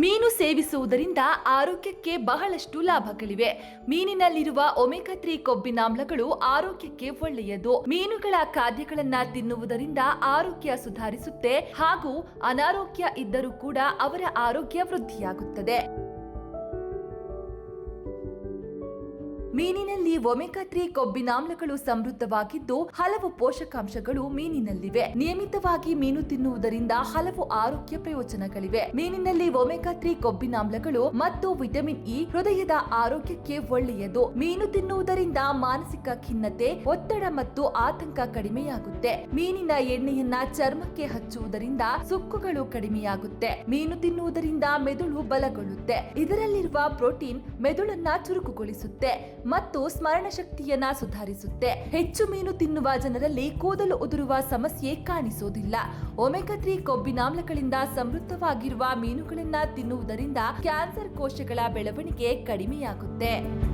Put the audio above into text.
ಮೀನು ಸೇವಿಸುವುದರಿಂದ ಆರೋಗ್ಯಕ್ಕೆ ಬಹಳಷ್ಟು ಲಾಭಗಳಿವೆ. ಮೀನಿನಲ್ಲಿರುವ ಒಮೆಗಾ ತ್ರೀ ಕೊಬ್ಬಿನಾಮ್ಲಗಳು ಆರೋಗ್ಯಕ್ಕೆ ಒಳ್ಳೆಯದು. ಮೀನುಗಳ ಖಾದ್ಯಗಳನ್ನ ತಿನ್ನುವುದರಿಂದ ಆರೋಗ್ಯ ಸುಧಾರಿಸುತ್ತೆ ಹಾಗೂ ಅನಾರೋಗ್ಯ ಇದ್ದರೂ ಕೂಡ ಅವರ ಆರೋಗ್ಯ ವೃದ್ಧಿಯಾಗುತ್ತದೆ. ಮೀನಿನಲ್ಲಿ ಒಮೆಗಾ ತ್ರೀ ಕೊಬ್ಬಿನಾಮ್ಲಗಳು ಸಮೃದ್ಧವಾಗಿದ್ದು, ಹಲವು ಪೋಷಕಾಂಶಗಳು ಮೀನಿನಲ್ಲಿವೆ. ನಿಯಮಿತವಾಗಿ ಮೀನು ತಿನ್ನುವುದರಿಂದ ಹಲವು ಆರೋಗ್ಯ ಪ್ರಯೋಜನಗಳಿವೆ. ಮೀನಿನಲ್ಲಿ ಒಮೆಗಾ ತ್ರೀ ಕೊಬ್ಬಿನಾಮ್ಲಗಳು ಮತ್ತು ವಿಟಮಿನ್ ಇ ಹೃದಯದ ಆರೋಗ್ಯಕ್ಕೆ ಒಳ್ಳೆಯದು. ಮೀನು ತಿನ್ನುವುದರಿಂದ ಮಾನಸಿಕ ಖಿನ್ನತೆ, ಒತ್ತಡ ಮತ್ತು ಆತಂಕ ಕಡಿಮೆಯಾಗುತ್ತೆ. ಮೀನಿನ ಎಣ್ಣೆಯನ್ನ ಚರ್ಮಕ್ಕೆ ಹಚ್ಚುವುದರಿಂದ ಸುಕ್ಕುಗಳು ಕಡಿಮೆಯಾಗುತ್ತೆ. ಮೀನು ತಿನ್ನುವುದರಿಂದ ಮೆದುಳು ಬಲಗೊಳ್ಳುತ್ತೆ. ಇದರಲ್ಲಿರುವ ಪ್ರೋಟೀನ್ ಮೆದುಳನ್ನ ಚುರುಕುಗೊಳಿಸುತ್ತೆ. ಮತ್ತು ಸ್ಮರಣ ಶಕ್ತಿಯನ್ನ ಸುಧಾರಿಸುತ್ತೆ. ಹೆಚ್ಚು ಮೀನು ತಿನ್ನುವ ಜನರಲ್ಲಿ ಕೂದಲು ಉದುರುವ ಸಮಸ್ಯೆ ಕಾಣಿಸೋದಿಲ್ಲ. ಒಮೆಗಾ ತ್ರೀ ಕೊಬ್ಬಿನಾಮ್ಲಗಳಿಂದ ಸಮೃದ್ಧವಾಗಿರುವ ಮೀನುಗಳನ್ನ ತಿನ್ನುವುದರಿಂದ ಕ್ಯಾನ್ಸರ್ ಕೋಶಗಳ ಬೆಳವಣಿಗೆ ಕಡಿಮೆಯಾಗುತ್ತೆ.